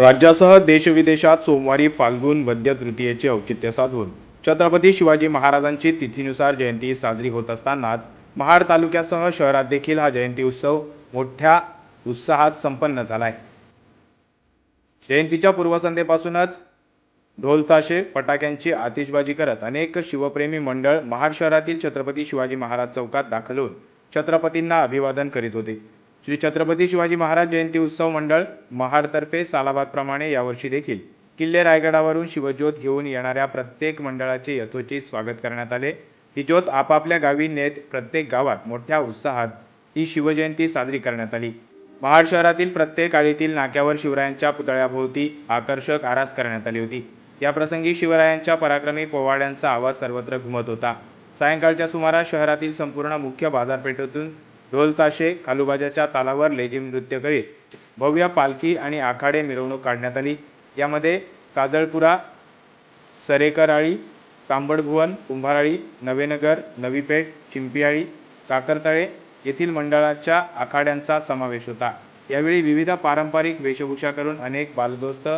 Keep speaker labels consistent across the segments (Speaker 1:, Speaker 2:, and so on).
Speaker 1: राज्यासह देशविदेशात सोमवारी फाल्गुन वद्य तृतीयेचे औचित्य साधून छत्रपती शिवाजी महाराजांची तिथीनुसार जयंती साजरी होत असतानाच महाड तालुक्यासह शहरात देखील हा जयंती उत्सव मोठ्या उत्साहात संपन्न झाला आहे जयंतीच्या पूर्वसंध्येपासूनच ढोलताशे फटाक्यांची आतिषबाजी करत अनेक शिवप्रेमी मंडळ महाड शहरातील छत्रपती शिवाजी महाराज चौकात दाखल होऊन छत्रपतींना अभिवादन करीत होते. श्री छत्रपती शिवाजी महाराज जयंती उत्सव मंडळ महाडतर्फे सालाबादप्रमाणे यावर्षी देखील किल्ले रायगडावरून शिवज्योत घेऊन येणाऱ्या प्रत्येक मंडळाचे यथोचित स्वागत करण्यात आले. ही ज्योत आपापल्या गावी नेत प्रत्येक गावात मोठ्या उत्साहात ही शिवजयंती साजरी करण्यात आली. महाड शहरातील प्रत्येक आळीतील नाक्यावर शिवरायांच्या पुतळ्याभोवती आकर्षक आरास करण्यात आली होती. या प्रसंगी शिवरायांच्या पराक्रमी पोवाड्यांचा आवाज सर्वत्र घुमत होता. सायंकाळच्या सुमारास शहरातील संपूर्ण मुख्य बाजारपेठेतून ढोलताशे कालुबाजाच्या तालावर लेझिम नृत्य करीत भव्य पालखी आणि आखाडे मिरवणूक काढण्यात आली. यामध्ये काजळपुरा सरेकराळी तांबडभुवन कुंभाराळी नवेनगर नवीपेठ चिंपियाळी काकरतळे येथील मंडळाच्या आखाड्यांचा समावेश होता. यावेळी विविध पारंपरिक वेशभूषा करून अनेक बालदोस्त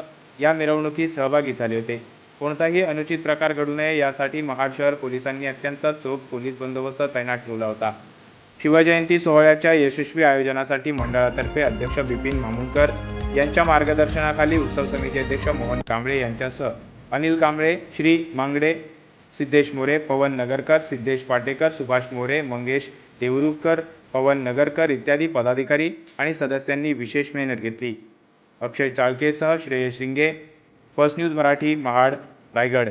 Speaker 1: या मिरवणुकीत सहभागी झाले होते. कोणताही अनुचित प्रकार घडू नये यासाठी महाड शहर पोलिसांनी अत्यंत चोख पोलीस बंदोबस्त तैनात ठेवला होता. शिवजयंती सोहळ्याच्या यशस्वी आयोजनासाठी मंडळातर्फे अध्यक्ष बिपिन मामुणकर यांच्या मार्गदर्शनाखाली उत्सव समिती अध्यक्ष मोहन कांबळे यांच्यासह अनिल कांबळे श्री मांगडे सिद्धेश मोरे पवन नगरकर सिद्धेश पाटेकर सुभाष मोरे मंगेश देवरुखकर पवन नगरकर इत्यादी पदाधिकारी आणि सदस्यांनी विशेष मेहनत घेतली. अक्षय चाळकेसह श्रेयस शिंगे फर्स्ट न्यूज मराठी महाड रायगड.